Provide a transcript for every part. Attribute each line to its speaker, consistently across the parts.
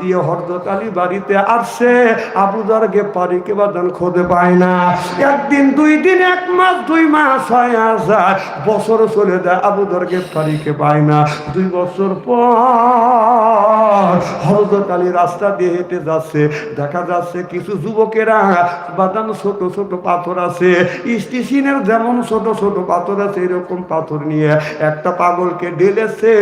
Speaker 1: দিয়ে বাদান খোঁজে পায় না। একদিন, দুই দিন, এক মাস, দুই মাস হয় বছর চলে পায় না। দুই বছর পর রাস্তা দিয়ে হেঁটে যাচ্ছে। দেখা যাচ্ছে কিছু যুবকেরা বাদান ছোট ছোট পাথর আছে, স্টেশনের যেমন ছোট ছোট পাথর আছে, এরকম পাথর নিয়ে একটা পাগলকে ঢেলেছে,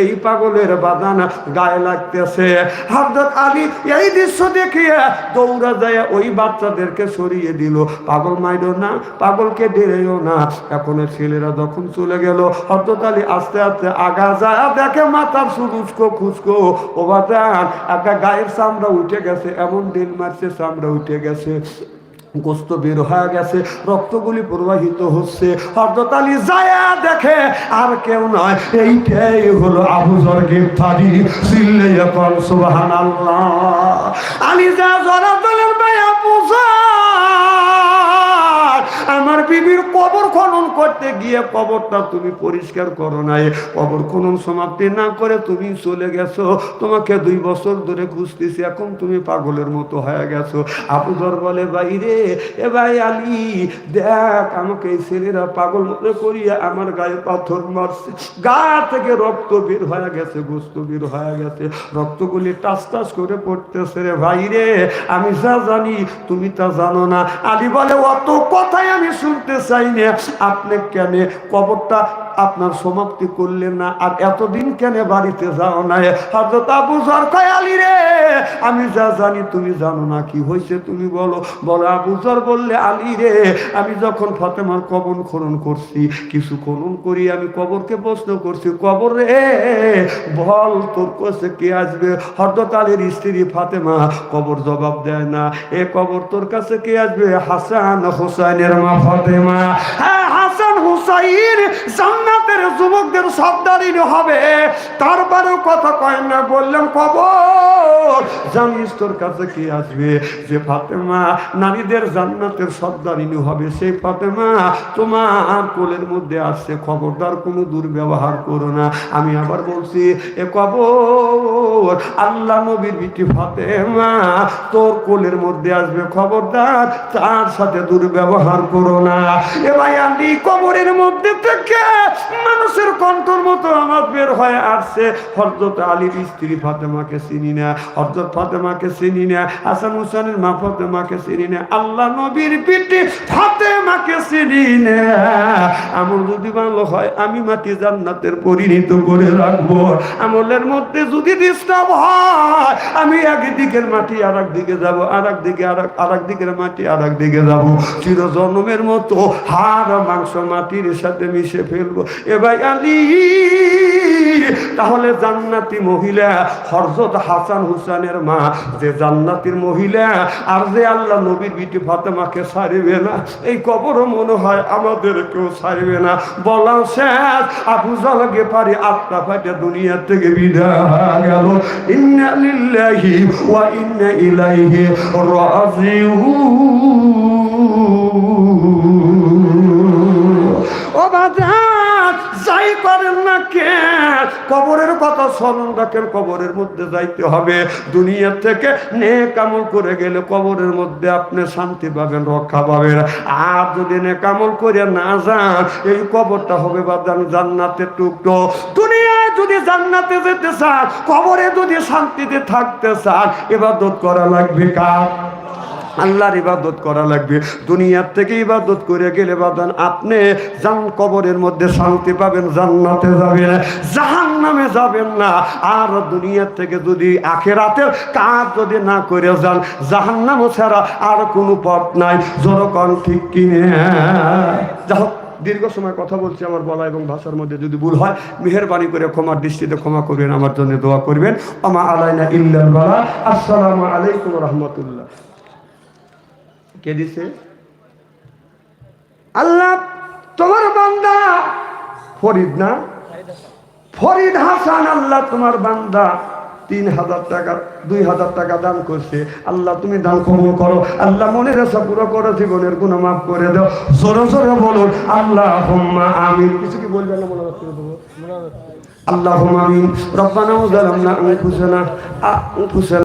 Speaker 1: এই পাগলের বাদান গায়ে লাগতেছে। হরদত আলী এই দৃশ্য দেখিয়ে দৌড়া দেয়া ওই বাচ্চাদেরকে সরিয়ে দিল। পাগল মাইল না, পাগলকে ডেরেও না। এখন ছেলেরা যখন চলে গেল হরদত আলী আস্তে আস্তে আগা যায়, দেখে মাথার সুরুস্কো খুচকো ও বাতান, একটা গায়ের চামড়া উঠে গেছে, এমন দিন মারছে, চামড়া উঠে গেছে। গোস্ত বের হয়ে গেছে, রক্তগুলি প্রবাহিত হচ্ছে। হরদতালি যায়া দেখে, আর কেউ নয়, এইটাই হলো আবুজর গ্রেফতারি সিল্লাইয়া কল আল্লাহ আলী যা জরা বিবির কবর খনন করতে গিয়ে কবরটা তুমি পরিষ্কার করো নাই। কবর খনন সমাপ্তি না করে তুমি চলে গেছো। তোমাকে দুই বছর ধরে খুঁজতেছি, এখন তুমি পাগলের মতো হয়ে গেছো। আবুদর বলে, ভাই রে, এ ভাই আলী, দেখ, আমাকে এই ছেলেরা পাগল মনে করিয়ে আমার গায়ে পাথর মারছে। গা থেকে রক্ত বের হয়ে গেছে, গোস্ত বের হয়ে গেছে। রক্তগুলি টাস টাস করে পড়তেছে রে ভাই রে, আমি যা জানি, তুমি তা জানো না। আলী বলে, অত কথাই আমি শুনতে চাই না আপনি কেন? কবরটা আপনার সমাপ্তি করলেন না। আর এতদিন কেন বাড়িতে যাও না হজরত আবু জর কয়, আলী রে, আমি যা জানি তুমি জানো না, কি হয়েছে তুমি বলো। বলো আবু জর বললে, আলী রে, আমি যখন ফাতেমার কবর খনন করছি, কিছু খনন করি, আমি কবরকে প্রশ্ন করছি, কবর রে, বল, তোর কাছে কে আসবে? হরদত আলীর স্ত্রী ফাতেমা কবর জবাব দেয় না, এ কবর তোর কাছে কে আসবে? হাসান হোসাইনের মা ফাতেমা। হ্যাঁ হাসান হুসাইন জান্নাতের যুবকদের সর্দারিন হবে। তারপরেও কথা কয় না বললাম কবর জানিস তোর কাছে কি আসবে? যে ফাতেমা, নারীদের জান্নাতের সর্দারিনী হবে সেই ফাতেমা। তোমার কোলের মধ্যে আসছে খবরদার, কোনো দুর্ব্যবহার করো না। আমি আবার বলছি, এ কবর, আল্লাহ নবীর বিটি ফাতেমা, তোর কোলের মধ্যে আসবে খবরদার, তার সাথে দুর্ব্যবহার করো না। এ ভাই, আমি কবরের মধ্যে থেকে কণ্ঠর মতো আমার বের হয়ে আসছে। হরজত আলীর স্ত্রী ফাতেমাকে চিনি না হরজত ফাতেমাকে চিনি না, হাসান হুসানের মা ফাতেমাকে চিনি না। আল্লাহ নবীর পিঠে ফাতেমাকে চিনি না। আমল যদি ভালো হয়, আমি মাটি জান্নাতের পরিণত করে রাখব। আমলের মধ্যে যদি ডিস্টার্ব হয়, আমি এক দিকের মাটি আর দিকে যাব আর দিকে আর আর দিকের মাটি আর দিকে যাব। চির জন্মের মতো হাড় মাংস মাটির সাথে মিশে ফেলব। এ ভাই আলী, তাহলে জান্নাতি মহিলা হরজত হাসান হুসানের মা, যে জান্নাতির মহিলা, আর যে আল্লাহ নবীর বিটি ফাতেমাকে ছাড়বে না, এই কবরও মনে হয় আমাদের কেউ ছাড়বে না। বলা শেষ আবু জালকে পারি আত্মা ফাটে দুনিয়া থেকে বিদায় গেল। ইন্না লিল্লাহি ওয়া ইন্না ইলাইহি রাজিউন। ও বাজার কবরের কথা স্মরণ রাখেন কবরের মধ্যে যাইতে হবে। দুনিয়া থেকে নেক আমল করে গেলে কবরের মধ্যে আপনি শান্তি পাবেন, রক্ষা পাবেন। আর যদি নে কামল করে না যান, এই কবরটা হবে বাদান জান্নাতের টুকরো। দুনিয়ায় যদি জান্নাতে যেতে চান, কবরে যদি শান্তিতে থাকতে চান, এবাদত করা লাগবে কার? আল্লাহর ইবাদত করা লাগবে। দুনিয়ার থেকে ইবাদত করে গেলে বাদান, আপনি জান কবরের মধ্যে শান্তি পাবেন, জান্নাতে যাবেন জাহান নামে যাবেন না। আর দুনিয়ার থেকে যদি আখেরাতের কাজ যদি না করে যান জাহান নামও ছাড়া আর কোনো পথ নাই। জনকন ঠিক কিনে। যা হোক, দীর্ঘ সময় কথা বলছি আমার বলা এবং ভাষার মধ্যে। যদি ভুল হয়, মেহরবানি করে ক্ষমার দৃষ্টিতে ক্ষমা করবেন, আমার জন্য দোয়া করবেন। আমা আলাইনা ইল্লাল বালা। আসসালামু আলাইকুম রহমতুল্লাহ। কে দিছে? আল্লাহ, তোমার বান্দা ফরিদ না? ফরিদ হাসান আল্লাহ তোমার বান্দা তিন হাজার টাকা, দুই হাজার টাকা দান করছে। আল্লাহ, তুমি দান কমন করো। আল্লাহ মনের আশা পুরো করো, জীবনের গুণ মাফ করে দাও। সরো সরো বলুন আল্লাহ আমিন। কিছু কি বলবেন না মনে করে দেবো আল্লাহ আমিন। রব্বানা জালামনা আনফুসানা আনফুসানা